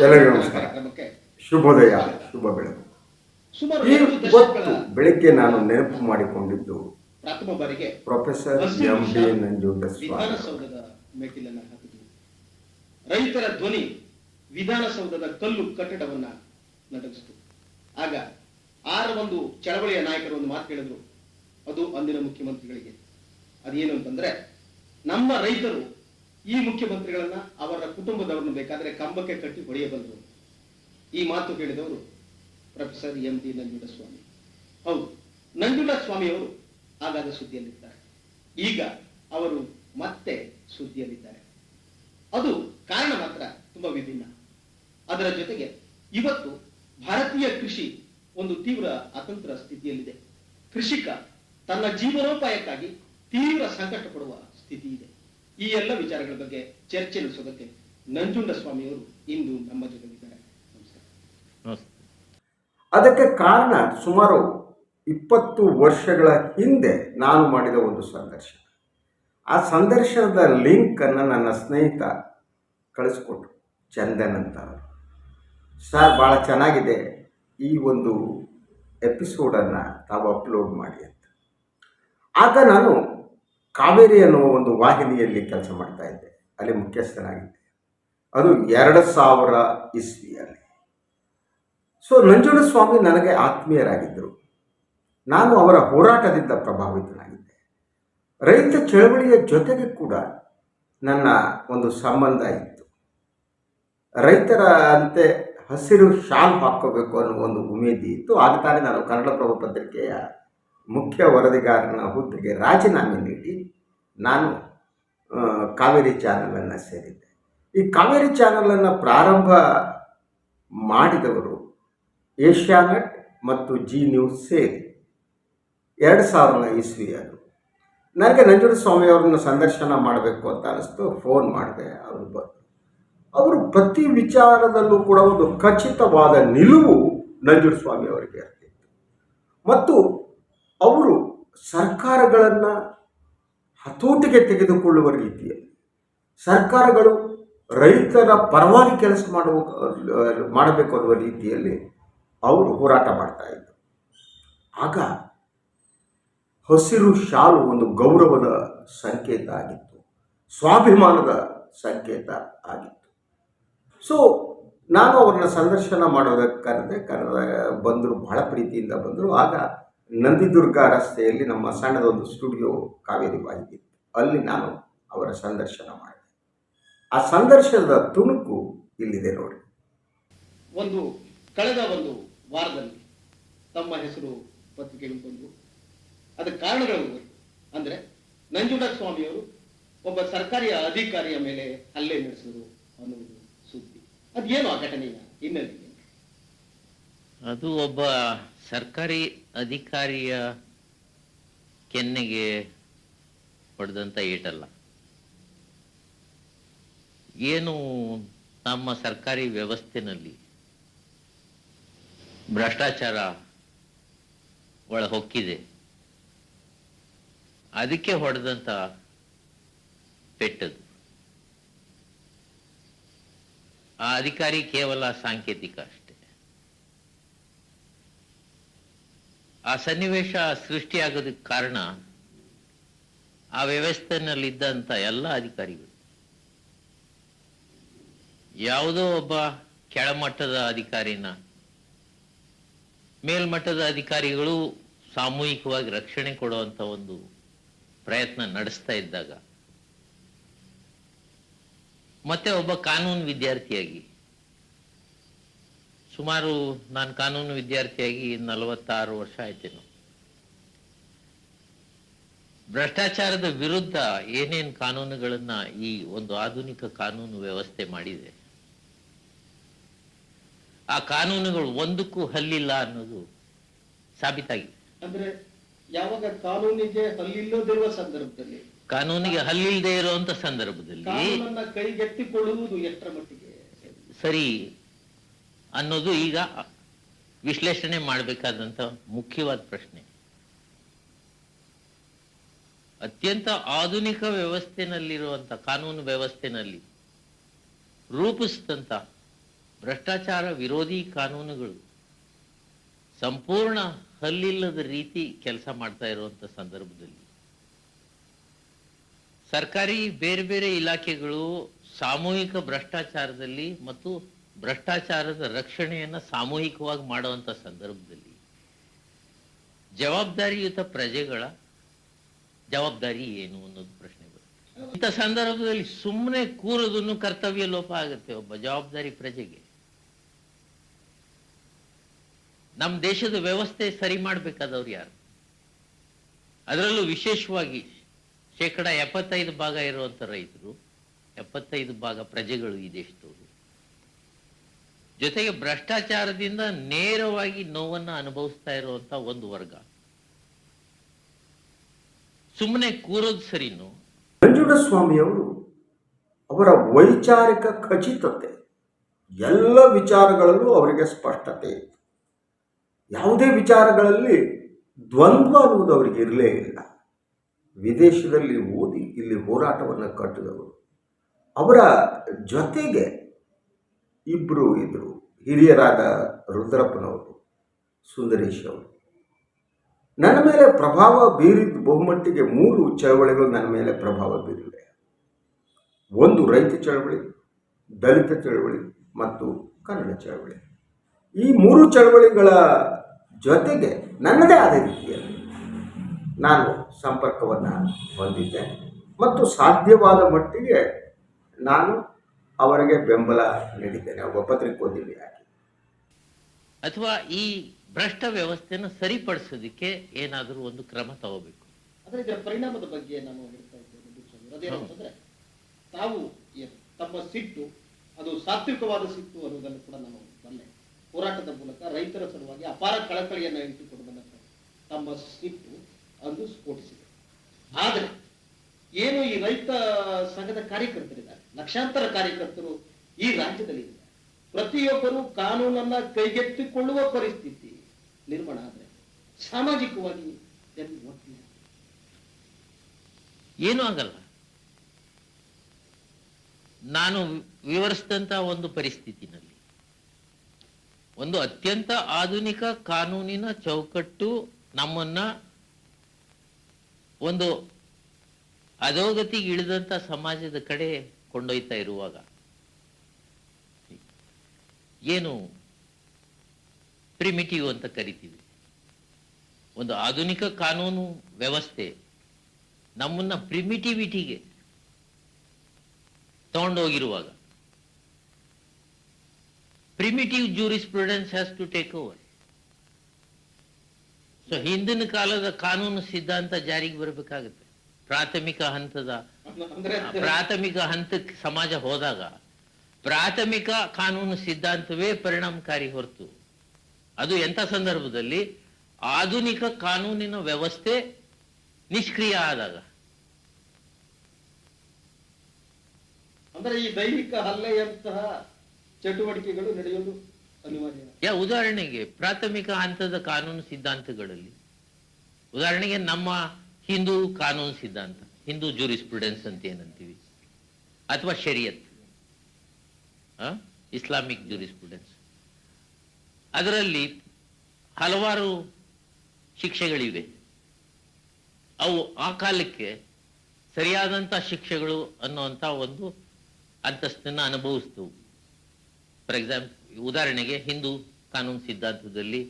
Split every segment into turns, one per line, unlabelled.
ಎಲ್ಲರಿಗೂ ನಮಸ್ಕಾರ. ಶುಭೋದಯ ಶುಭ ಬೆಳಕು. ಇವತ್ತು ಬೆಳಿಗ್ಗೆ ನಾನು ನೆನಪು ಮಾಡಿಕೊಂಡಿದ್ದು
ಪ್ರಥಮ ಬಾರಿಗೆ
ಪ್ರೊಫೆಸರ್ ಎಂ ಡಿ ನಂಜುಂಡಸ್ವಾಮಿ
ವಿಧಾನಸೌಧದ ಮೆಟ್ಟಿಲನ್ನ ಹಾಕಿದ್ರು. ರೈತರ ಧ್ವನಿ ವಿಧಾನಸೌಧದ ಕಲ್ಲು ಕಟ್ಟಡವನ್ನ ನಡೆಸಿತು ಆಗ ಆರ ಒಂದು ಚಳವಳಿಯ ನಾಯಕರು ಒಂದು ಮಾತು ಹೇಳಿದ್ರು. ಅದು ಅಂದಿನ ಮುಖ್ಯಮಂತ್ರಿಗಳಿಗೆ. ಅದೇನು ಅಂತಂದ್ರೆ ನಮ್ಮ ರೈತರು ಈ ಮುಖ್ಯಮಂತ್ರಿಗಳನ್ನ ಅವರ ಕುಟುಂಬದವರನ್ನು ಬೇಕಾದ್ರೆ ಕಂಬಕ್ಕೆ ಕಟ್ಟಿ ಹೊಡೆಯಬಲ್ಲರು ಈ ಮಾತು ಹೇಳಿದವರು ಪ್ರೊಫೆಸರ್ ಎಂ ಡಿ ನಂಜುಂಡಸ್ವಾಮಿ. ಹೌದು ನಂಜುಂಡಸ್ವಾಮಿ ಅವರು ಆಗಾಗ ಸುದ್ದಿಯಲ್ಲಿದ್ದಾರೆ. ಈಗ ಅವರು ಮತ್ತೆ ಸುದ್ದಿಯಲ್ಲಿದ್ದಾರೆ. ಅದು ಕಾರಣ ಮಾತ್ರ ತುಂಬಾ ವಿಭಿನ್ನ. ಅದರ ಜೊತೆಗೆ ಇವತ್ತು ಭಾರತೀಯ ಕೃಷಿ ಒಂದು ತೀವ್ರ ಅತಂತ್ರ ಸ್ಥಿತಿಯಲ್ಲಿದೆ. ಕೃಷಿಕ ತನ್ನ ಜೀವನೋಪಾಯಕ್ಕಾಗಿ ತೀವ್ರ ಸಂಕಟ ಪಡುವ ಸ್ಥಿತಿ ಇದೆ ಈ ಎಲ್ಲ ವಿಚಾರಗಳ ಬಗ್ಗೆ ಚರ್ಚೆ ನಡೆಸೋದಕ್ಕೆ ನಂಜುಂಡ ಅವರು ಇಂದು ನಮ್ಮ ಜೊತೆಗಿದ್ದಾರೆ. ನಮಸ್ಕಾರ.
ಅದಕ್ಕೆ ಕಾರಣ ಸುಮಾರು ಇಪ್ಪತ್ತು ವರ್ಷಗಳ ಹಿಂದೆ ನಾನು ಮಾಡಿದ ಒಂದು ಸಂದರ್ಶನ. ಆ ಸಂದರ್ಶನದ ಲಿಂಕನ್ನು ನನ್ನ ಸ್ನೇಹಿತ ಕಳಿಸ್ಕೊಟ್ರು ಚಂದನ್ ಅಂತ. ಸರ್, ಭಾಳ ಚೆನ್ನಾಗಿದೆ ಈ ಒಂದು ಎಪಿಸೋಡನ್ನು ತಾವು ಅಪ್ಲೋಡ್ ಮಾಡಿ ಅಂತ. ಆಗ ನಾನು ಕಾವೇರಿ ಅನ್ನುವ ಒಂದು ವಾಹಿನಿಯಲ್ಲಿ ಕೆಲಸ ಮಾಡ್ತಾ ಇದ್ದೆ. ಅಲ್ಲಿ ಮುಖ್ಯಸ್ಥನಾಗಿದ್ದೆ. ಅದು ಎರಡು ಸಾವಿರ ಇಸ್ವಿಯಲ್ಲಿ. ಸೊ ನಂಜುಂಡಸ್ವಾಮಿ ನನಗೆ ಆತ್ಮೀಯರಾಗಿದ್ದರು. ನಾನು ಅವರ ಹೋರಾಟದಿಂದ ಪ್ರಭಾವಿತನಾಗಿದ್ದೆ. ರೈತ ಚಳವಳಿಯ ಜೊತೆಗೆ ಕೂಡ ನನ್ನ ಒಂದು ಸಂಬಂಧ ಇತ್ತು. ರೈತರ ಅಂತೆ ಹಸಿರು ಶಾಲ್ ಹಾಕೋಬೇಕು ಅನ್ನೋ ಒಂದು ಉಮೇದಿ ಇತ್ತು. ಆಗ ತಾನೇ ನಾನು ಕನ್ನಡಪ್ರಭ ಪತ್ರಿಕೆಯ ಮುಖ್ಯ ವರದಿಗಾರನ ಹುದ್ದೆಗೆ ರಾಜೀನಾಮೆ ನೀಡಿ ನಾನು ಕಾವೇರಿ ಚಾನಲನ್ನು ಸೇರಿದ್ದೆ. ಈ ಕಾವೇರಿ ಚಾನಲನ್ನು ಪ್ರಾರಂಭ ಮಾಡಿದವರು ಏಷ್ಯಾನೆಟ್ ಮತ್ತು ಜಿ ನ್ಯೂಸ್ ಸೇರಿ ಎರಡು ಸಾವಿರದ ಇಸ್ವಿ ಅದು ನನಗೆ ನಂಜುಡ ಅವರನ್ನು ಸಂದರ್ಶನ ಮಾಡಬೇಕು ಅಂತ ಅನಿಸ್ತು, ಫೋನ್ ಮಾಡಿದೆ, ಅವರು ಅವರು ಪ್ರತಿ ವಿಚಾರದಲ್ಲೂ ಕೂಡ ಒಂದು ಖಚಿತವಾದ ನಿಲುವು ನಂಜುಂಡಸ್ವಾಮಿ ಅವರಿಗೆ ಇರ್ತಿತ್ತು. ಮತ್ತು ಅವರು ಸರ್ಕಾರಗಳನ್ನು ಹತೋಟಿಗೆ ತೆಗೆದುಕೊಳ್ಳುವ ರೀತಿಯಲ್ಲಿ, ಸರ್ಕಾರಗಳು ರೈತರ ಪರವಾಗಿ ಕೆಲಸ ಮಾಡುವ, ಮಾಡಬೇಕು ಅನ್ನುವ ರೀತಿಯಲ್ಲಿ ಅವರು ಹೋರಾಟ ಮಾಡ್ತಾ ಇದ್ದರು. ಆಗ ಹಸಿರು ಶಾಲು ಒಂದು ಗೌರವದ ಸಂಕೇತ ಆಗಿತ್ತು, ಸ್ವಾಭಿಮಾನದ ಸಂಕೇತ ಆಗಿತ್ತು. ಸೊ ನಾನು ಅವ್ರನ್ನ ಸಂದರ್ಶನ ಮಾಡೋದಕ್ಕೆ ಕರೆದೆ ಕರೆದ ಬಂದರು, ಬಹಳ ಪ್ರೀತಿಯಿಂದ ಬಂದರು. ಆಗ ನಂದಿದುರ್ಗ ರಸ್ತೆಯಲ್ಲಿ ನಮ್ಮ ಸಣ್ಣದೊಂದು ಸ್ಟುಡಿಯೋ ಕಾವೇರಿ ಬಾಯಿಗಿತ್ತು ಅಲ್ಲಿ ನಾನು ಅವರ ಸಂದರ್ಶನ ಮಾಡಿದೆ. ಆ ಸಂದರ್ಶನದ ತುಣುಕು ಇಲ್ಲಿದೆ ನೋಡಿ.
ಒಂದು ಕಳೆದ ಒಂದು ವಾರದಲ್ಲಿ ತಮ್ಮ ಹೆಸರು ಪತ್ರಿಕೆಗಳು ಬಂದು ಅದಕ್ಕೆ ಕಾರಣಗಳು ಅಂದರೆ ನಂಜುಂಡ ಸ್ವಾಮಿಯವರು ಒಬ್ಬ ಸರ್ಕಾರಿ ಅಧಿಕಾರಿಯ ಮೇಲೆ ಹಲ್ಲೆ ನಡೆಸಿದರು ಅನ್ನುವುದು ಸುದ್ದಿ. ಅದೇನು ಆ ಘಟನೆಯ ಹಿನ್ನೆಲೆ
ಅದು ಒಬ್ಬ ಸರ್ಕಾರಿ ಅಧಿಕಾರಿಯ ಕೆನ್ನೆಗೆ ಹೊಡೆದಂಥ ಏಟಲ್ಲ. ಏನು ನಮ್ಮ ಸರ್ಕಾರಿ ವ್ಯವಸ್ಥೆನಲ್ಲಿ ಭ್ರಷ್ಟಾಚಾರ ಒಳ ಹೊಕ್ಕಿದೆ. ಅದಕ್ಕೆ ಹೊಡೆದಂಥ ಪೆಟ್ಟದು ಆ ಅಧಿಕಾರಿ ಕೇವಲ ಸಾಂಕೇತಿಕ ಅಷ್ಟೇ. ಆ ಸನ್ನಿವೇಶ ಸೃಷ್ಟಿಯಾಗೋದಕ್ಕೆ ಕಾರಣ ಆ ವ್ಯವಸ್ಥೆನಲ್ಲಿದ್ದಂಥ ಎಲ್ಲ ಅಧಿಕಾರಿಗಳು. ಯಾವುದೋ ಒಬ್ಬ ಕೆಳಮಟ್ಟದ ಅಧಿಕಾರಿನ, ಮೇಲ್ಮಟ್ಟದ ಅಧಿಕಾರಿಗಳು ಸಾಮೂಹಿಕವಾಗಿ ರಕ್ಷಣೆ ಕೊಡುವಂತ ಒಂದು ಪ್ರಯತ್ನ ನಡೆಸ್ತಾ ಇದ್ದಾಗ, ಮತ್ತೆ ಒಬ್ಬ ಕಾನೂನು ವಿದ್ಯಾರ್ಥಿಯಾಗಿ ಸುಮಾರು ನಾನು ಕಾನೂನು ವಿದ್ಯಾರ್ಥಿಯಾಗಿ ನಲವತ್ತಾರು ವರ್ಷ ಆಯ್ತೇನು ಭ್ರಷ್ಟಾಚಾರದ ವಿರುದ್ಧ ಏನೇನ್ ಕಾನೂನುಗಳನ್ನ ಈ ಒಂದು ಆಧುನಿಕ ಕಾನೂನು ವ್ಯವಸ್ಥೆ ಮಾಡಿದೆ ಆ ಕಾನೂನುಗಳು ಒಂದಕ್ಕೂ ಹಲ್ಲಿಲ್ಲ ಅನ್ನೋದು ಸಾಬೀತಾಗಿದೆ.
ಅಂದ್ರೆ ಯಾವಾಗ ಕಾನೂನಿಗೆ ಹಲ್ಲಿಲ್ಲದಿರುವ ಸಂದರ್ಭದಲ್ಲಿ
ಕಾನೂನಿಗೆ ಹಲ್ಲಿಲ್ಲದೆ ಇರುವಂತ ಸಂದರ್ಭದಲ್ಲಿ
ಕೈಗೆತ್ತಿಕೊಳ್ಳುವುದು ಎಷ್ಟರ ಮಟ್ಟಿಗೆ?
ಸರಿ ಅನ್ನೋದು ಈಗ ವಿಶ್ಲೇಷಣೆ ಮಾಡಬೇಕಾದಂಥ ಮುಖ್ಯವಾದ ಪ್ರಶ್ನೆ. ಅತ್ಯಂತ ಆಧುನಿಕ ವ್ಯವಸ್ಥೆನಲ್ಲಿರುವಂಥ, ಕಾನೂನು ವ್ಯವಸ್ಥೆನಲ್ಲಿ ರೂಪಿಸಿದಂಥ ಭ್ರಷ್ಟಾಚಾರ ವಿರೋಧಿ ಕಾನೂನುಗಳು ಸಂಪೂರ್ಣ ಹಲ್ಲಿಲ್ಲದ ರೀತಿ ಕೆಲಸ ಮಾಡ್ತಾ ಇರುವಂಥ ಸಂದರ್ಭದಲ್ಲಿ ಸರ್ಕಾರಿ ಬೇರೆ ಬೇರೆ ಇಲಾಖೆಗಳು ಸಾಮೂಹಿಕ ಭ್ರಷ್ಟಾಚಾರದಲ್ಲಿ ಮತ್ತು ಭ್ರಷ್ಟಾಚಾರದ ರಕ್ಷಣೆಯನ್ನು ಸಾಮೂಹಿಕವಾಗಿ ಮಾಡುವಂತ ಸಂದರ್ಭದಲ್ಲಿ ಜವಾಬ್ದಾರಿಯುತ ಪ್ರಜೆಗಳ ಜವಾಬ್ದಾರಿ ಏನು ಅನ್ನೋದು ಪ್ರಶ್ನೆ ಬರುತ್ತೆ. ಇಂಥ ಸಂದರ್ಭದಲ್ಲಿ ಸುಮ್ಮನೆ ಕೂರೋದನ್ನು ಕರ್ತವ್ಯ ಲೋಪ ಆಗುತ್ತೆ ಒಬ್ಬ ಜವಾಬ್ದಾರಿ ಪ್ರಜೆಗೆ. ನಮ್ಮ ದೇಶದ ವ್ಯವಸ್ಥೆ ಸರಿ ಮಾಡಬೇಕಾದವ್ರು ಯಾರು? ಅದರಲ್ಲೂ ವಿಶೇಷವಾಗಿ ಶೇಕಡ ಎಪ್ಪತ್ತೈದು ಭಾಗ ಇರುವಂಥ ರೈತರು, ಎಪ್ಪತ್ತೈದು ಭಾಗ ಪ್ರಜೆಗಳು ಈ ದೇಶದವರು. ಜೊತೆಗೆ ಭ್ರಷ್ಟಾಚಾರದಿಂದ ನೇರವಾಗಿ ನೋವನ್ನು ಅನುಭವಿಸ್ತಾ ಇರುವಂತ ಒಂದು ವರ್ಗ. ಸುಮ್ಮನೆ ಕೂರೋದು ಸರಿನು.
ನಂಜುಂಡಸ್ವಾಮಿಯವರು ಅವರ ವೈಚಾರಿಕ ಖಚಿತತೆ, ಎಲ್ಲ ವಿಚಾರಗಳಲ್ಲೂ ಅವರಿಗೆ ಸ್ಪಷ್ಟತೆ ಯಾವುದೇ ವಿಚಾರಗಳಲ್ಲಿ ದ್ವಂದ್ವ ಅನ್ನುವುದು ಅವರಿಗೆ ಇರಲೇ ಇಲ್ಲ. ವಿದೇಶದಲ್ಲಿ ಓದಿ ಇಲ್ಲಿ ಹೋರಾಟವನ್ನು ಕಟ್ಟಿದವರು. ಅವರ ಜೊತೆಗೆ ಇಬ್ಬರು ಇದ್ದರು ಹಿರಿಯರಾದ ರುದ್ರಪ್ಪನವರು ಸುಂದರೇಶ್ ಅವರು ನನ್ನ ಮೇಲೆ ಪ್ರಭಾವ ಬೀರಿದ ಬಹುಮಟ್ಟಿಗೆ ಮೂರು ಚಳವಳಿಗಳು ನನ್ನ ಮೇಲೆ ಪ್ರಭಾವ ಬೀರಿವೆ. ಒಂದು ರೈತ ಚಳವಳಿ, ದಲಿತ ಚಳವಳಿ ಮತ್ತು ಕನ್ನಡ ಚಳವಳಿ. ಈ ಮೂರು ಚಳವಳಿಗಳ ಜೊತೆಗೆ ನನ್ನದೇ ಆದ ರೀತಿಯಲ್ಲಿ ನಾನು ಸಂಪರ್ಕವನ್ನು ಹೊಂದಿದ್ದೆ ಮತ್ತು ಸಾಧ್ಯವಾದ ಮಟ್ಟಿಗೆ ನಾನು ಅವರಿಗೆ ಬೆಂಬಲ ನೀಡಿದ್ದೇನೆ. ಒಬ್ಬ ಪತ್ರಿಕೋದ್ಯಮಿಯಾಗಿ
ಅಥವಾ ಈ ಭ್ರಷ್ಟ ವ್ಯವಸ್ಥೆಯನ್ನು ಸರಿಪಡಿಸೋದಕ್ಕೆ ಏನಾದರೂ ಒಂದು ಕ್ರಮ ತಗೋಬೇಕು?
ಪರಿಣಾಮದ ಬಗ್ಗೆ ನಾವು ಹೇಳ್ತಾ. ತಾವು ತಮ್ಮ ಸಿಟ್ಟು ಅದು ಸಾತ್ವಿಕವಾದ ಸಿಟ್ಟು ಅನ್ನೋದನ್ನು ಕೂಡ ನಾವು ಬಲ್ಲೆ ಹೋರಾಟದ ಮೂಲಕ ರೈತರ ಸಲುವಾಗಿ ಅಪಾರ ಕಳಕಳಿಯನ್ನು ಇಟ್ಟುಕೊಂಡು ಬಂದ ತಮ್ಮ ಸಿಟ್ಟು ಅದು ಸ್ಫೋಟಿಸಿದೆ. ಆದರೆ ಏನು ಈ ರೈತ ಸಂಘದ ಕಾರ್ಯಕರ್ತರಿದ್ದಾರೆ? ಲಕ್ಷಾಂತರ ಕಾರ್ಯಕರ್ತರು ಈ ರಾಜ್ಯದಲ್ಲಿ ಪ್ರತಿಯೊಬ್ಬರು ಕಾನೂನನ್ನ ಕೈಗೆತ್ತಿಕೊಳ್ಳುವ ಪರಿಸ್ಥಿತಿ ನಿರ್ಮಾಣ ಆದರೆ ಸಾಮಾಜಿಕವಾಗಿ ಏನು
ಏನೂ ಆಗಲ್ಲ. ನಾನು ವಿವರಿಸಿದಂತ ಒಂದು ಪರಿಸ್ಥಿತಿನಲ್ಲಿ ಒಂದು ಅತ್ಯಂತ ಆಧುನಿಕ ಕಾನೂನಿನ ಚೌಕಟ್ಟು ನಮ್ಮನ್ನ ಒಂದು ಅಧೋಗತಿಗೆ ಇಳಿದಂತ ಸಮಾಜದ ಕಡೆ ಕೊಂಡೊಯ್ತಾ ಇರುವಾಗ. ಏನು ಪ್ರಿಮಿಟಿವ್ ಅಂತ ಕರಿತೀವಿ. ಒಂದು ಆಧುನಿಕ ಕಾನೂನು ವ್ಯವಸ್ಥೆ ನಮ್ಮನ್ನ ಪ್ರಿಮಿಟಿವಿಟಿಗೆ ತಗೊಂಡೋಗಿರುವಾಗ. Primitive jurisprudence has to take over so ಹಿಂದಿನ ಕಾಲದ ಕಾನೂನು ಸಿದ್ಧಾಂತ ಜಾರಿಗೆ ಬರಬೇಕಾಗುತ್ತೆ. ಪ್ರಾಥಮಿಕ ಹಂತದ ಪ್ರಾಥಮಿಕ ಹಂತಕ್ಕೆ ಸಮಾಜ ಹೋದಾಗ ಪ್ರಾಥಮಿಕ ಕಾನೂನು ಸಿದ್ಧಾಂತವೇ ಪರಿಣಾಮಕಾರಿ ಹೊರತು. ಅದು ಎಂಥ ಸಂದರ್ಭದಲ್ಲಿ ಆಧುನಿಕ ಕಾನೂನಿನ ವ್ಯವಸ್ಥೆ ನಿಷ್ಕ್ರಿಯ ಆದಾಗ.
ಅಂದ್ರೆ ಈ ದೈಹಿಕ ಹಲ್ಲೆಯಂತಹ ಚಟುವಟಿಕೆಗಳು ನಡೆಯೋದು ಅನಿವಾರ್ಯ.
ಯಾ ಉದಾಹರಣೆಗೆ ಪ್ರಾಥಮಿಕ ಹಂತದ ಕಾನೂನು ಸಿದ್ಧಾಂತಗಳಲ್ಲಿ. ಉದಾಹರಣೆಗೆ ನಮ್ಮ ಹಿಂದೂ ಕಾನೂನು ಸಿದ್ಧಾಂತ, ಹಿಂದೂ ಜೂರಿಸ್ಪ್ರುಡೆನ್ಸ್ ಅಂತ ಏನಂತೀವಿ? ಅಥವಾ ಶರಿಯತ್ ಇಸ್ಲಾಮಿಕ್ ಜೂರಿಸ್ಪ್ರುಡೆನ್ಸ್ ಅದರಲ್ಲಿ ಹಲವಾರು ಶಿಕ್ಷೆಗಳಿವೆ. ಅವು ಆ ಕಾಲಕ್ಕೆ ಸರಿಯಾದಂಥ ಶಿಕ್ಷೆಗಳು ಅನ್ನುವಂಥ ಒಂದು ಅಂತಸ್ತನ್ನ ಅನುಭವಿಸ್ತವು ಫಾರ್ ಎಕ್ಸಾಂಪಲ್ ಉದಾಹರಣೆಗೆ ಹಿಂದೂ ಕಾನೂನು ಸಿದ್ಧಾಂತದಲ್ಲಿ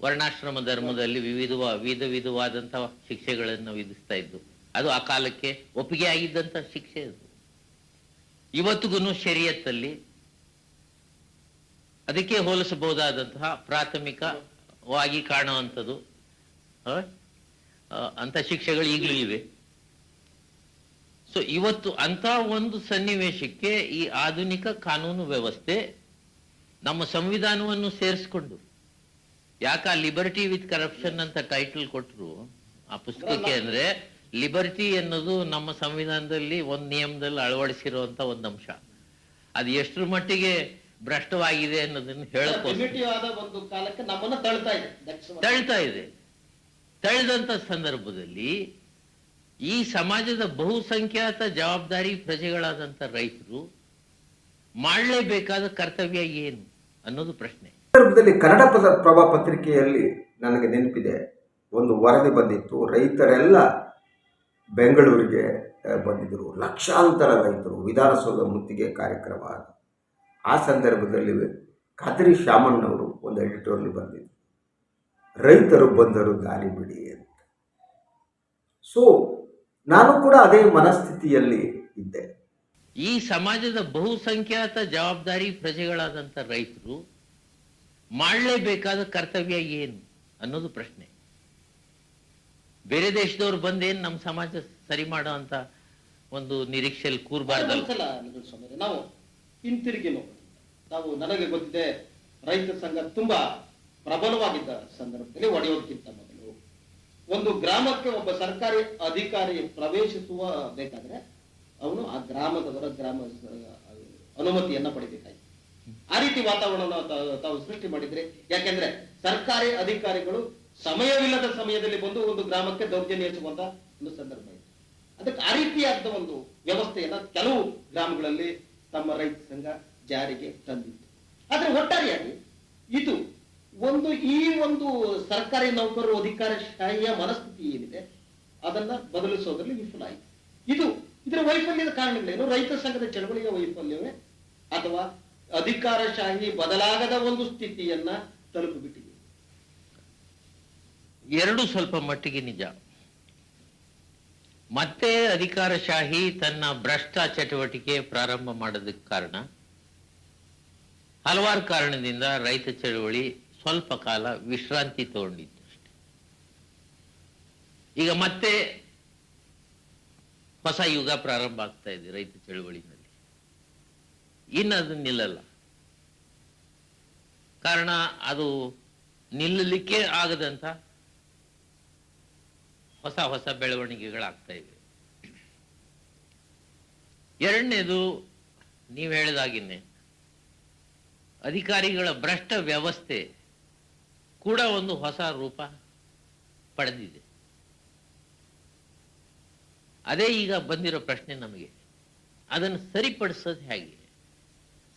ವರ್ಣಾಶ್ರಮ ಧರ್ಮದಲ್ಲಿ ವಿವಿಧ ವಿಧ ವಿಧವಾದಂತಹ ಶಿಕ್ಷೆಗಳನ್ನು ವಿಧಿಸ್ತಾ ಇದ್ದು, ಅದು ಆ ಕಾಲಕ್ಕೆ ಒಪ್ಪಿಗೆ ಆಗಿದ್ದಂತ ಶಿಕ್ಷೆ ಅದು. ಇವತ್ತಿಗೂ ಶರೀಯತ್ತಲ್ಲಿ ಅದಕ್ಕೆ ಹೋಲಿಸಬಹುದಾದಂತಹ ಪ್ರಾಥಮಿಕವಾಗಿ ಕಾಣುವಂಥದ್ದು ಅಂತ ಶಿಕ್ಷೆಗಳು ಈಗಲೂ ಇವೆ. ಸೊ ಇವತ್ತು ಅಂತ ಒಂದು ಸನ್ನಿವೇಶಕ್ಕೆ ಈ ಆಧುನಿಕ ಕಾನೂನು ವ್ಯವಸ್ಥೆ ನಮ್ಮ ಸಂವಿಧಾನವನ್ನು ಸೇರಿಸ್ಕೊಂಡು ಯಾಕ ಲಿಬರ್ಟಿ ವಿತ್ ಕರಪ್ಷನ್ ಅಂತ ಟೈಟಲ್ ಕೊಟ್ರು? ಆ ಪುಸ್ತಕಕ್ಕೆ ಅಂದ್ರೆ ಲಿಬರ್ಟಿ ಅನ್ನೋದು ನಮ್ಮ ಸಂವಿಧಾನದಲ್ಲಿ ಒಂದು ನಿಯಮದಲ್ಲಿ ಅಳವಡಿಸಿರುವಂತ ಒಂದು ಅಂಶ. ಅದು ಎಷ್ಟರ ಮಟ್ಟಿಗೆ ಭ್ರಷ್ಟವಾಗಿದೆ ಅನ್ನೋದನ್ನ
That's
ತಳ್ತಾ ಇದೆ. ತಳ್ದಂತ ಸಂದರ್ಭದಲ್ಲಿ ಈ ಸಮಾಜದ ಬಹುಸಂಖ್ಯಾತ ಜವಾಬ್ದಾರಿ ಪ್ರಜೆಗಳಾದಂತ ರೈತರು ಮಾಡಲೇಬೇಕಾದ ಕರ್ತವ್ಯ ಏನು ಅನ್ನೋದು ಪ್ರಶ್ನೆ.
ಸಂದರ್ಭದಲ್ಲಿ ಕನ್ನಡ ಪದ ಪ್ರಭ ಪತ್ರಿಕೆಯಲ್ಲಿ ನನಗೆ ನೆನಪಿದೆ. ಒಂದು ವರದಿ ಬಂದಿತ್ತು. ರೈತರೆಲ್ಲ ಬೆಂಗಳೂರಿಗೆ ಬಂದಿದ್ದರು ಲಕ್ಷಾಂತರ ರೈತರು ವಿಧಾನಸೌಧ ಮುತ್ತಿಗೆ ಕಾರ್ಯಕ್ರಮ. ಆ ಸಂದರ್ಭದಲ್ಲಿ ಖಾದರಿ ಶಾಮಣ್ಣವರು ಒಂದು ಎಡಿಟೋರ್ಲಿ ಬಂದಿದ್ದರು ರೈತರು ಬಂದರು ದಾರಿ ಬಿಡಿ ಅಂತ. ಸೊ ನಾನು ಕೂಡ ಅದೇ ಮನಸ್ಥಿತಿಯಲ್ಲಿ ಇದ್ದೆ.
ಈ ಸಮಾಜದ ಬಹುಸಂಖ್ಯಾತ ಜವಾಬ್ದಾರಿ ಪ್ರಜೆಗಳಾದಂಥ ರೈತರು ಮಾಡಲೇಬೇಕಾದ ಕರ್ತವ್ಯ ಏನು ಅನ್ನೋದು ಪ್ರಶ್ನೆ. ಬೇರೆ ದೇಶದವ್ರು ಬಂದೇನು ನಮ್ಮ ಸಮಾಜ ಸರಿ ಮಾಡೋ ಅಂತ ಒಂದು ನಿರೀಕ್ಷೆಯಲ್ಲಿ
ಕೂರ್ಬಾರ್ದು. ನಾವು ಹಿಂತಿರುಗಿ ನೋಡೋಣ. ನಾವು ನನಗೆ ಗೊತ್ತಿದೆ, ರೈತ ಸಂಘ ತುಂಬಾ ಪ್ರಬಲವಾಗಿದ್ದ ಸಂದರ್ಭದಲ್ಲಿ ಒಡೆಯೋದಕ್ಕಿಂತ ಮೊದಲು. ಒಂದು ಗ್ರಾಮಕ್ಕೆ ಒಬ್ಬ ಸರ್ಕಾರಿ ಅಧಿಕಾರಿ ಪ್ರವೇಶಿಸುವ ಬೇಕಾದ್ರೆ, ಅವನು ಆ ಗ್ರಾಮದವರ ಗ್ರಾಮ ಅನುಮತಿಯನ್ನ ಪಡಿಬೇಕಾಯ್ತು. ಆ ರೀತಿ ವಾತಾವರಣವನ್ನು ತಾವು ಸೃಷ್ಟಿ ಮಾಡಿದ್ರೆ, ಯಾಕೆಂದ್ರೆ ಸರ್ಕಾರಿ ಅಧಿಕಾರಿಗಳು ಸಮಯವಿಲ್ಲದ ಸಮಯದಲ್ಲಿ ಬಂದು ಒಂದು ಗ್ರಾಮಕ್ಕೆ ದೌರ್ಜನ್ಯ ಎಸುವಂತ ಒಂದು ಸಂದರ್ಭ ಇದೆ. ಅದಕ್ಕೆ ಆ ರೀತಿಯಾದ ಒಂದು ವ್ಯವಸ್ಥೆಯನ್ನ ಕೆಲವು ಗ್ರಾಮಗಳಲ್ಲಿ ತಮ್ಮ ರೈತ ಸಂಘ ಜಾರಿಗೆ ತಂದಿತ್ತು. ಆದ್ರೆ ಒಟ್ಟಾರೆಯಾಗಿ ಇದು ಒಂದು ಈ ಒಂದು ಸರ್ಕಾರಿ ನೌಕರರು ಅಧಿಕಾರಶಾಹಿಯ ಮನಸ್ಥಿತಿ ಏನಿದೆ, ಅದನ್ನ ಬದಲಿಸೋದ್ರಲ್ಲಿ ವಿಫಲ ಆಯಿತು. ಇದು ಇದರ ವೈಫಲ್ಯದ ಕಾರಣಗಳೇನು? ರೈತ ಸಂಘದ ಚಳವಳಿಯ ವೈಫಲ್ಯವೇ ಅಥವಾ ಅಧಿಕಾರಶಾಹಿ ಬದಲಾಗದ ಒಂದು ಸ್ಥಿತಿಯನ್ನ ತಲುಪಿಬಿಟ್ಟಿದೆ.
ಎರಡು ಸ್ವಲ್ಪ ಮಟ್ಟಿಗೆ ನಿಜ. ಮತ್ತೆ ಅಧಿಕಾರಶಾಹಿ ತನ್ನ ಭ್ರಷ್ಟ ಚಟುವಟಿಕೆ ಪ್ರಾರಂಭ ಮಾಡೋದಕ್ಕೆ ಕಾರಣ, ಹಲವಾರು ಕಾರಣದಿಂದ ರೈತ ಚಳುವಳಿ ಸ್ವಲ್ಪ ಕಾಲ ವಿಶ್ರಾಂತಿ ತಗೊಂಡಿತ್ತು ಈಗ ಮತ್ತೆ ಹೊಸ ಯುಗ ಪ್ರಾರಂಭ ಆಗ್ತಾ ಇದೆ ರೈತ ಚಳವಳಿನಲ್ಲಿ ಇನ್ನು ಅದು ನಿಲ್ಲಲ್ಲ. ಕಾರಣ ಅದು ನಿಲ್ಲಲಿಕ್ಕೆ ಆಗದಂತ ಹೊಸ ಹೊಸ ಬೆಳವಣಿಗೆಗಳಾಗ್ತಾ ಇವೆ. ಎರಡನೇದು ನೀವು ಹೇಳಿದಾಗಿನ್ನೇ, ಅಧಿಕಾರಿಗಳ ಭ್ರಷ್ಟ ವ್ಯವಸ್ಥೆ ಕೂಡ ಒಂದು ಹೊಸ ರೂಪ ಪಡೆದಿದೆ. ಅದೇ ಈಗ ಬಂದಿರೋ ಪ್ರಶ್ನೆ ನಮಗೆ, ಅದನ್ನು ಸರಿಪಡಿಸೋದು ಹೇಗೆ?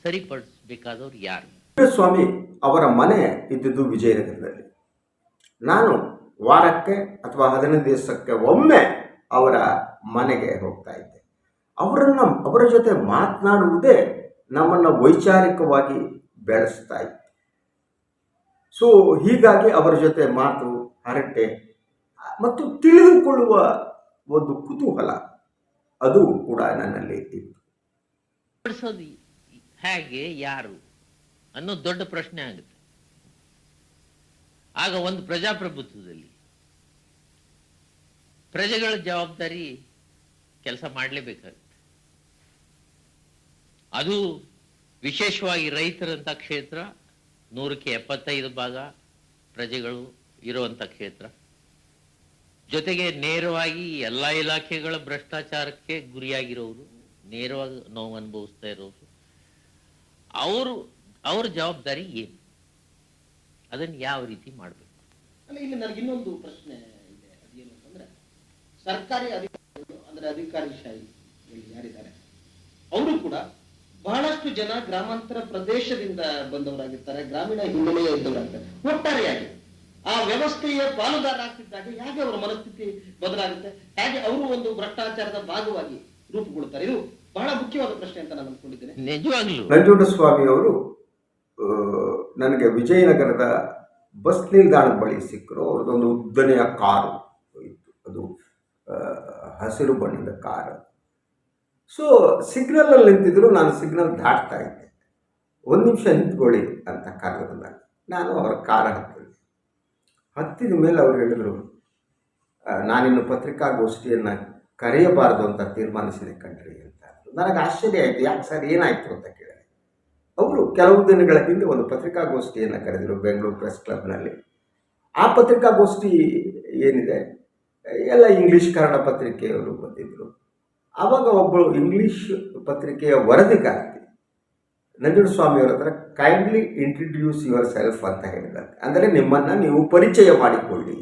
ಸರಿಪಡಿಸ್ಬೇಕಾದವ್ರು ಯಾರು?
ಸ್ವಾಮಿ ಅವರ ಮನೆ ಇದ್ದಿದ್ದು ವಿಜಯನಗರದಲ್ಲಿ. ನಾನು ವಾರಕ್ಕೆ ಅಥವಾ ಹದಿನೈದು ದಿವಸಕ್ಕೆ ಒಮ್ಮೆ ಅವರ ಮನೆಗೆ ಹೋಗ್ತಾ ಇದ್ದೆ. ಅವರನ್ನು ಅವರ ಜೊತೆ ಮಾತನಾಡುವುದೇ ನಮ್ಮನ್ನು ವೈಚಾರಿಕವಾಗಿ ಬೆಳೆಸ್ತಾ ಇತ್ತು. ಸೊ ಹೀಗಾಗಿ ಅವರ ಜೊತೆ ಮಾತು ಹರಟೆ ಮತ್ತು ತಿಳಿದುಕೊಳ್ಳುವ ಒಂದು ಕುತೂಹಲ ಅದು ಕೂಡ ನನ್ನಲ್ಲಿ ಇತ್ತು.
ಹೇಗೆ, ಯಾರು ಅನ್ನೋ ದೊಡ್ಡ ಪ್ರಶ್ನೆ ಆಗುತ್ತೆ. ಆಗ ಒಂದು ಪ್ರಜಾಪ್ರಭುತ್ವದಲ್ಲಿ ಪ್ರಜೆಗಳ ಜವಾಬ್ದಾರಿ ಕೆಲಸ ಮಾಡಲೇಬೇಕಾಗುತ್ತೆ. ಅದು ವಿಶೇಷವಾಗಿ ರೈತರಂತ ಕ್ಷೇತ್ರ, ನೂರಕ್ಕೆ ಎಪ್ಪತ್ತೈದು ಭಾಗ ಪ್ರಜೆಗಳು ಇರುವಂಥ ಕ್ಷೇತ್ರ. ಜೊತೆಗೆ ನೇರವಾಗಿ ಎಲ್ಲ ಇಲಾಖೆಗಳ ಭ್ರಷ್ಟಾಚಾರಕ್ಕೆ ಗುರಿಯಾಗಿರೋರು ನೇರವಾಗಿ ನೋವು ಅನುಭವಿಸ್ತಾ ಇರೋರು. ಅವರು, ಅವ್ರ ಜವಾಬ್ದಾರಿ ಏನು? ಅದನ್ನ ಯಾವ ರೀತಿ ಮಾಡಬೇಕು?
ಇಲ್ಲಿ ನನಗೆ ಇನ್ನೊಂದು ಪ್ರಶ್ನೆ ಇದೆ. ಅದೇನು ಅಂತಂದ್ರೆ, ಸರ್ಕಾರಿ ಅಧಿಕಾರಿಗಳು, ಅಂದ್ರೆ ಅಧಿಕಾರಿಶಾಹಿ ಶಾಹಿ ಯಾರಿದ್ದಾರೆ, ಅವರು ಕೂಡ ಬಹಳಷ್ಟು ಜನ ಗ್ರಾಮಾಂತರ ಪ್ರದೇಶದಿಂದ ಬಂದವರಾಗಿರ್ತಾರೆ, ಗ್ರಾಮೀಣ ಹಿನ್ನೆಲೆಯ ಒಟ್ಟಾರೆಯಾಗಿ ಆ ವ್ಯವಸ್ಥೆಯ ಪಾಲುದಾರರಾಗ್ತಿದ್ದಾಗ ಹೇಗೆ ಅವರ ಮನಸ್ಥಿತಿ ಬದಲಾಗುತ್ತೆ? ಹೇಗೆ ಅವರು ಒಂದು ಭ್ರಷ್ಟಾಚಾರದ ಭಾಗವಾಗಿ ರೂಪುಗೊಳ್ತಾರೆ? ಇದು ಬಹಳ ಮುಖ್ಯವಾದ ಪ್ರಶ್ನೆ ಅಂತ ನಾನು ಅನ್ಕೊಂಡಿದ್ದೇನೆ.
ನಿಜವಾಗ್ಲೂ.
ಸ್ವಾಮಿ ಅವರು ನನಗೆ ವಿಜಯನಗರದ ಬಸ್ ನಿಲ್ದಾಣದ ಬಳಿ ಸಿಕ್ಕರು ಅವ್ರದ್ದೊಂದು ಉದ್ದನೆಯ ಕಾರು ಇತ್ತು. ಅದು ಹಸಿರು ಬಣ್ಣದ ಕಾರು. ಸೊ ಸಿಗ್ನಲಲ್ಲಿ ನಿಂತಿದ್ರು. ನಾನು ಸಿಗ್ನಲ್ ದಾಟ್ತಾ ಇದ್ದೆ. ಒಂದು ನಿಮಿಷ ನಿಂತ್ಕೊಳ್ಳಿ ಅಂತ ಕರೆದ್ರು ನಾನು ನಾನು ಅವರ ಕಾರ ಹತ್ತಿದೆ ಹತ್ತಿದ ಮೇಲೆ ಅವ್ರು ಹೇಳಿದರು ನಾನಿನ್ನು ಪತ್ರಿಕಾಗೋಷ್ಠಿಯನ್ನು ಕರೆಯಬಾರದು ಅಂತ ತೀರ್ಮಾನಿಸಿದೆ ಕಣ್ರಿ ಅಂತ. ನನಗೆ ಆಶ್ಚರ್ಯ ಆಯಿತು, ಯಾಕೆ ಸರ್ ಏನಾಯಿತು ಅಂತ ಕೇಳಿದೆ. ಅವರು ಕೆಲವು ದಿನಗಳ ಹಿಂದೆ ಒಂದು ಪತ್ರಿಕಾಗೋಷ್ಠಿಯನ್ನು ಕರೆದರು ಬೆಂಗಳೂರು ಪ್ರೆಸ್ ಕ್ಲಬ್ನಲ್ಲಿ. ಆ ಪತ್ರಿಕಾಗೋಷ್ಠಿ ಏನಿದೆ, ಎಲ್ಲ ಇಂಗ್ಲೀಷ್ ಕನ್ನಡ ಪತ್ರಿಕೆಯವರು ಬಂದಿದ್ದರು ಆವಾಗ ಒಬ್ಬಳು ಇಂಗ್ಲೀಷ್ ಪತ್ರಿಕೆಯ ವರದಿಗಾರ್ತಿ ನಂಜುಂಡಸ್ವಾಮಿಯವರ ಹತ್ರ ಕೈಂಡ್ಲಿ ಇಂಟ್ರಡ್ಯೂಸ್ ಯುವರ್ ಸೆಲ್ಫ್ ಅಂತ ಹೇಳಿದ್ದಾರೆ ಅಂದರೆ ನಿಮ್ಮನ್ನು ನೀವು ಪರಿಚಯ ಮಾಡಿಕೊಳ್ಳಿ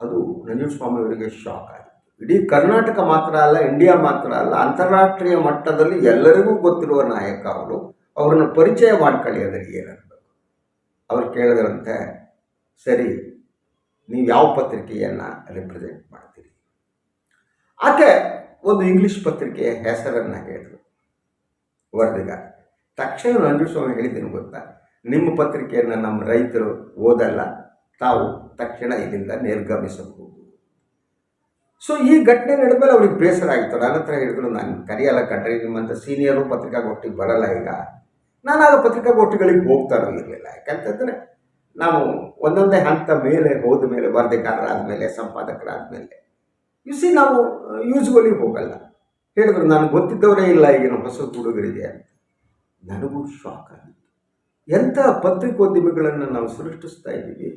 ಅದು ನಂಜುಡು ನಂಜುಂಡಸ್ವಾಮಿಯವರಿಗೆ ಶಾಕ್ ಆಯಿತು. ಇಡೀ ಕರ್ನಾಟಕ ಮಾತ್ರ ಅಲ್ಲ ಇಂಡಿಯಾ ಮಾತ್ರ ಅಲ್ಲ, ಅಂತಾರಾಷ್ಟ್ರೀಯ ಮಟ್ಟದಲ್ಲಿ ಎಲ್ಲರಿಗೂ ಗೊತ್ತಿರುವ ನಾಯಕ ಅವರು. ಅವರನ್ನು ಪರಿಚಯ ಮಾಡ್ಕೊಳ್ಳಿ ಅದರಿಗೆ ಏನನ್ಬೇಕು ಅವ್ರು ಕೇಳಿದ್ರಂತೆ, ಸರಿ, ನೀವು ಯಾವ ಪತ್ರಿಕೆಯನ್ನು ರೆಪ್ರೆಸೆಂಟ್ ಮಾಡ್ತೀರಿ? ಆಕೆ ಒಂದು ಇಂಗ್ಲಿಷ್ ಪತ್ರಿಕೆಯ ಹೆಸರನ್ನು ಹೇಳಿದರು ವರದಿಗ. ತಕ್ಷಣ ನಂಜುಸ್ವಾಮಿ ಹೇಳಿದ್ದೀನಿ ಗೊತ್ತಾ? ನಿಮ್ಮ ಪತ್ರಿಕೆಯನ್ನು ನಮ್ಮ ರೈತರು ಓದಲ್ಲ, ತಾವು ತಕ್ಷಣ ಇಲ್ಲಿಂದ ನಿರ್ಗಮಿಸಬಹುದು. ಸೊ ಈ ಘಟನೆ ನಡೆದ್ಮೇಲೆ ಅವ್ರಿಗೆ ಬೇಸರ ಆಯ್ತು. ನನ್ನ ಹತ್ರ ಹೇಳಿದ್ರು, ನಾನು ಕರೆಯಲ್ಲ ಕಣ್ರಿ ನಿಮ್ಮಂಥ ಸೀನಿಯರು ಪತ್ರಿಕಾಗೋಷ್ಠಿಗೆ ಬರಲ್ಲ ಈಗ. ನಾನು ಆಗ ಪತ್ರಿಕಾಗೋಷ್ಠಿಗಳಿಗೆ ಹೋಗ್ತಾ ಇರಲಿಲ್ಲ. ಯಾಕಂತಂದರೆ ನಾವು ಒಂದೊಂದೇ ಹಂತ ಮೇಲೆ ಹೋದ ಮೇಲೆ ವರದಿಗಾರರಾದ ಮೇಲೆ ಸಂಪಾದಕರಾದ ಮೇಲೆ ಯು ಸಿ ನಾವು ಯೂಸ್ವಲಿ ಹೋಗಲ್ಲ. ಹೇಳಿದ್ರು ನನಗೆ ಗೊತ್ತಿದ್ದವರೇ ಇಲ್ಲ, ಈಗಿನ ಹೊಸ ಹುಡುಗರಿಗೆ ಅಂತ. ನನಗೂ ಶಾಕ್ ಆಗಿತ್ತು ಎಂಥ ಪತ್ರಿಕೋದ್ಯಮಿಗಳನ್ನು ನಾವು ಸೃಷ್ಟಿಸ್ತಾ ಇದ್ದೀವಿ?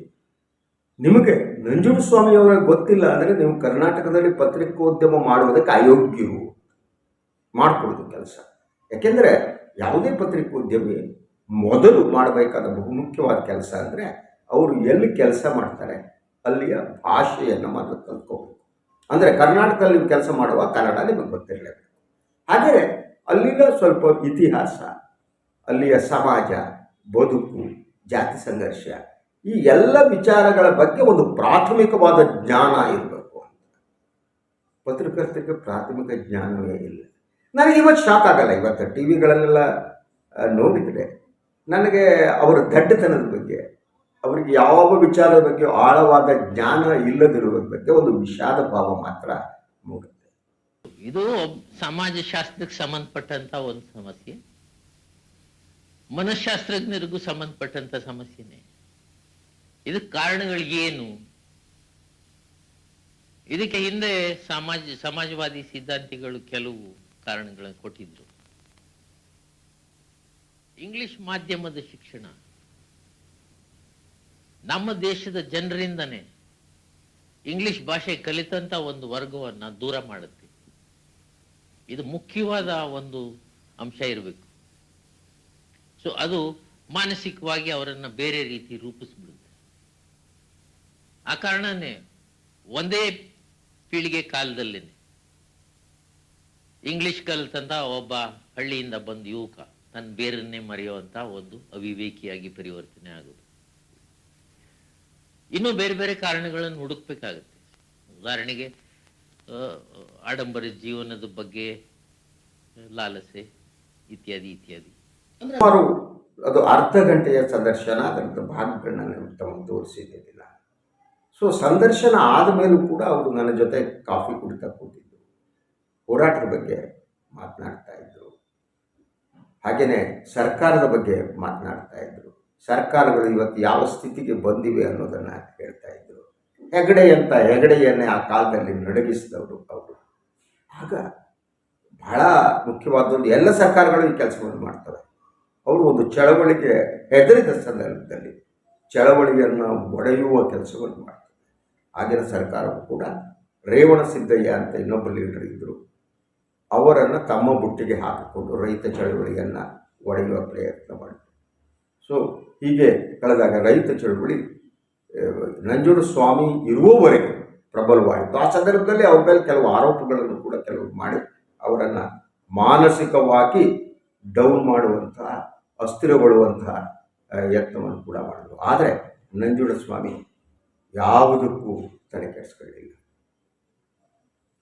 ನಿಮಗೆ ನಂಜುಂಡಸ್ವಾಮಿಯವರ ಗೊತ್ತಿಲ್ಲ ಅಂದರೆ ನೀವು ಕರ್ನಾಟಕದಲ್ಲಿ ಪತ್ರಿಕೋದ್ಯಮ ಮಾಡುವುದಕ್ಕೆ ಅಯೋಗ್ಯರು ಮಾಡಿಕೊಡೋದು ಕೆಲಸ. ಯಾಕೆಂದರೆ ಯಾವುದೇ ಪತ್ರಿಕೋದ್ಯಮಿ ಮೊದಲು ಮಾಡಬೇಕಾದ ಬಹುಮುಖ್ಯವಾದ ಕೆಲಸ ಅಂದರೆ ಅವರು ಎಲ್ಲಿ ಕೆಲಸ ಮಾಡ್ತಾರೆ ಅಲ್ಲಿಯ ಭಾಷೆಯನ್ನು ಮೊದಲು ಕಲ್ತ್ಕೋಬೇಕು. ಅಂದರೆ ಕರ್ನಾಟಕದಲ್ಲಿ ಕೆಲಸ ಮಾಡುವ ಕನ್ನಡ ನಿಮಗೆ ಗೊತ್ತಿರಲೇಬೇಕು. ಹಾಗೆ ಅಲ್ಲಿನ ಸ್ವಲ್ಪ ಇತಿಹಾಸ, ಅಲ್ಲಿಯ ಸಮಾಜ, ಬದುಕು, ಜಾತಿ ಸಂಘರ್ಷ ಈ ಎಲ್ಲ ವಿಚಾರಗಳ ಬಗ್ಗೆ ಒಂದು ಪ್ರಾಥಮಿಕವಾದ ಜ್ಞಾನ ಇರಬೇಕು ಅಂತ. ಪತ್ರಕರ್ತರಿಗೆ ಪ್ರಾಥಮಿಕ ಜ್ಞಾನವೇ ಇಲ್ಲ. ನನಗೆ ಇವತ್ತು ಶಾಕ್ ಆಗಲ್ಲ. ಇವತ್ತು ಟಿ ವಿಗಳಲ್ಲೆಲ್ಲ ನೋಡಿದರೆ ನನಗೆ ಅವರ ದಡ್ಡತನದ ಬಗ್ಗೆ, ಅವರಿಗೆ ಯಾವ ವಿಚಾರದ ಬಗ್ಗೆ ಆಳವಾದ ಜ್ಞಾನ ಇಲ್ಲದಿರುವ ಬಗ್ಗೆ ಒಂದು ವಿಷಾದ ಭಾವ ಮಾತ್ರ ಮೂಡುತ್ತೆ.
ಇದು ಸಮಾಜಶಾಸ್ತ್ರಕ್ಕೆ ಸಂಬಂಧಪಟ್ಟಂತ ಒಂದು ಸಮಸ್ಯೆ. ಮನಃಶಾಸ್ತ್ರಜ್ಞರಿಗೂ ಸಂಬಂಧಪಟ್ಟಂತ ಸಮಸ್ಯೆನೇ. ಇದಕ್ಕೆ ಕಾರಣಗಳಿಗೇನು ಇದಕ್ಕೆ ಹಿಂದೆ ಸಮಾಜ, ಸಮಾಜವಾದಿ ಸಿದ್ಧಾಂತಿಗಳು ಕೆಲವು ಕಾರಣಗಳನ್ನು ಕೊಟ್ಟಿದ್ರು. ಇಂಗ್ಲಿಷ್ ಮಾಧ್ಯಮದ ಶಿಕ್ಷಣ. ನಮ್ಮ ದೇಶದ ಜನರಿಂದನೇ ಇಂಗ್ಲಿಷ್ ಭಾಷೆ ಕಲಿತಂತ ಒಂದು ವರ್ಗವನ್ನ ದೂರ ಮಾಡುತ್ತೆ. ಇದು ಮುಖ್ಯವಾದ ಒಂದು ಅಂಶ ಇರಬೇಕು. ಸೊ ಅದು ಮಾನಸಿಕವಾಗಿ ಅವರನ್ನು ಬೇರೆ ರೀತಿ ರೂಪಿಸ್ಬಿಡುತ್ತೆ. ಆ ಕಾರಣನೇ ಒಂದೇ ಪೀಳಿಗೆ ಕಾಲದಲ್ಲಿ ಇಂಗ್ಲಿಷ್ ಕಲಿತಂತ ಒಬ್ಬ ಹಳ್ಳಿಯಿಂದ ಬಂದ ಯುವಕ, ತನ್ನ ಬೇರನ್ನೇ ಮರೆಯುವಂತ ಒಂದು ಅವಿವೇಕಿಯಾಗಿ ಪರಿವರ್ತನೆ ಆಗೋದು ಇನ್ನೂ ಬೇರೆ ಬೇರೆ ಕಾರಣಗಳನ್ನು ಹುಡುಕ್ಬೇಕಾಗತ್ತೆ. ಉದಾಹರಣೆಗೆ ಆಡಂಬರ ಜೀವನದ ಬಗ್ಗೆ ಲಾಲಸೆ, ಇತ್ಯಾದಿ ಇತ್ಯಾದಿ.
ಅದು ಅರ್ಧ ಗಂಟೆಯ ಸಂದರ್ಶನ ಅದರ ಭಾಗಗಳನ್ನ ತಮಗೆ ತೋರಿಸಿದ್ದಿಲ್ಲ. ಸೊ ಸಂದರ್ಶನ ಆದ ಮೇಲೂ ಕೂಡ ಅವರು ನನ್ನ ಜೊತೆ ಕಾಫಿ ಕುಡಿತಾ ಕೂತಿದ್ದರು ಹೋರಾಟದ ಬಗ್ಗೆ ಮಾತನಾಡ್ತಾ ಇದ್ದರು ಹಾಗೆಯೇ ಸರ್ಕಾರದ ಬಗ್ಗೆ ಮಾತನಾಡ್ತಾ ಇದ್ದರು ಸರ್ಕಾರಗಳು ಇವತ್ತು ಯಾವ ಸ್ಥಿತಿಗೆ ಬಂದಿವೆ ಅನ್ನೋದನ್ನು ಹೇಳ್ತಾ ಇದ್ದರು ಹೆಗಡೆ ಅಂತ ಹೆಗಡೆಯನ್ನೇ ಆ ಕಾಲದಲ್ಲಿ ನಡಗಿಸಿದವರು ಅವರು. ಆಗ ಬಹಳ ಮುಖ್ಯವಾದದ್ದು ಎಲ್ಲ ಸರ್ಕಾರಗಳು ಈ ಕೆಲಸವನ್ನು ಮಾಡ್ತವೆ. ಅವರು ಒಂದು ಚಳವಳಿಗೆ ಹೆದರಿದ ಸಂದರ್ಭದಲ್ಲಿ ಚಳವಳಿಯನ್ನು ಒಡೆಯುವ ಕೆಲಸವನ್ನು ಮಾಡ್ತಾರೆ. ಆಗಿನ ಸರ್ಕಾರವು ಕೂಡ ರೇವಣ ಸಿದ್ದಯ್ಯ ಅಂತ ಇನ್ನೊಬ್ಬ ಲೀಡರ್ ಇದ್ದರು ಅವರನ್ನು ತಮ್ಮ ಬುಟ್ಟಿಗೆ ಹಾಕಿಕೊಂಡು ರೈತ ಚಳವಳಿಯನ್ನು ಒಡೆಯುವ ಪ್ರಯತ್ನ ಮಾಡಿದರು. ಸೊ ಹೀಗೆ ಕಳೆದಾಗ ರೈತ ಚಳವಳಿ ನಂಜುಡು ಸ್ವಾಮಿ ಇರುವವರೆಗೆ ಪ್ರಬಲವಾಯಿತು ಆ ಸಂದರ್ಭದಲ್ಲಿ ಅವ್ರ ಮೇಲೆ ಕೆಲವು ಆರೋಪಗಳನ್ನು ಕೂಡ ಕೆಲವು ಮಾಡಿ ಅವರನ್ನು ಮಾನಸಿಕವಾಗಿ ಡೌನ್ ಮಾಡುವಂತಹ ಅಸ್ಥಿರಗೊಳ್ಳುವಂತಹ ಯತ್ನವನ್ನು ಕೂಡ ಮಾಡಿದರು. ಆದರೆ ನಂಜುಂಡ ಸ್ವಾಮಿ ಯಾವುದಕ್ಕೂ ತಲೆ ಕೆಡಿಸ್ಕೊಳ್ಳಿಲ್ಲ.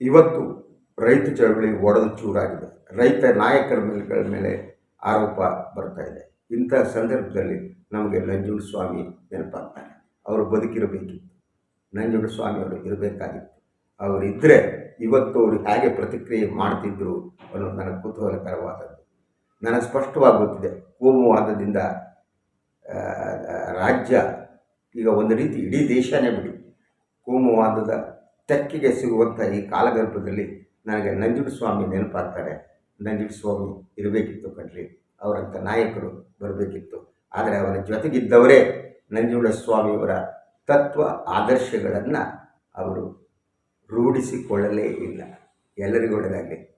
ಇವತ್ತು ರೈತ ಚಳವಳಿ ಒಡೆದು ಚೂರಾಗಿದೆ. ರೈತ ನಾಯಕರ ಮೇಲೆಗಳ ಮೇಲೆ ಆರೋಪ ಬರ್ತಾ ಇದೆ. ಇಂಥ ಸಂದರ್ಭದಲ್ಲಿ ನಮಗೆ ನಂಜುಂಡ ಸ್ವಾಮಿ ನೆನಪಾಗ್ತಾರೆ ಅವರು ಬದುಕಿರಬೇಕಿತ್ತು. ನಂಜುಂಡ ಸ್ವಾಮಿ ಅವರು ಇರಬೇಕಾಗಿತ್ತು. ಅವರಿದ್ದರೆ ಇವತ್ತು ಅವರು ಹೇಗೆ ಪ್ರತಿಕ್ರಿಯೆ ಮಾಡ್ತಿದ್ರು ಅನ್ನೋದು ನನಗೆ ಕುತೂಹಲಕರವಾದದ್ದು. ನನಗೆ ಸ್ಪಷ್ಟವಾಗಿ ಗೊತ್ತಿದೆ. ಕೋಮುವಾದದಿಂದ ರಾಜ್ಯ ಈಗ ಒಂದು ರೀತಿ ಇಡೀ ದೇಶನೇ ಬಿಡಿ ಕೋಮುವಾದದ ತೆಕ್ಕಿಗೆ ಸಿಗುವಂಥ ಈ ಕಾಲಗರ್ಭದಲ್ಲಿ ನನಗೆ ನಂಜುಡ ಸ್ವಾಮಿ ನೆನಪಾಗ್ತಾರೆ. ನಂಜುಡ ಸ್ವಾಮಿ ಇರಬೇಕಿತ್ತು ಕಣ್ರಿ. ಅವರಂಥ ನಾಯಕರು ಬರಬೇಕಿತ್ತು. ಆದರೆ ಅವರ ಜೊತೆಗಿದ್ದವರೇ ನಂಜುಂಡ ಸ್ವಾಮಿಯವರ ತತ್ವ ಆದರ್ಶಗಳನ್ನು ಅವರು ರೂಢಿಸಿಕೊಳ್ಳಲೇ ಇಲ್ಲ. ಎಲ್ಲರಿಗೂ ಒಳ್ಳೆಯದಾಗಲಿ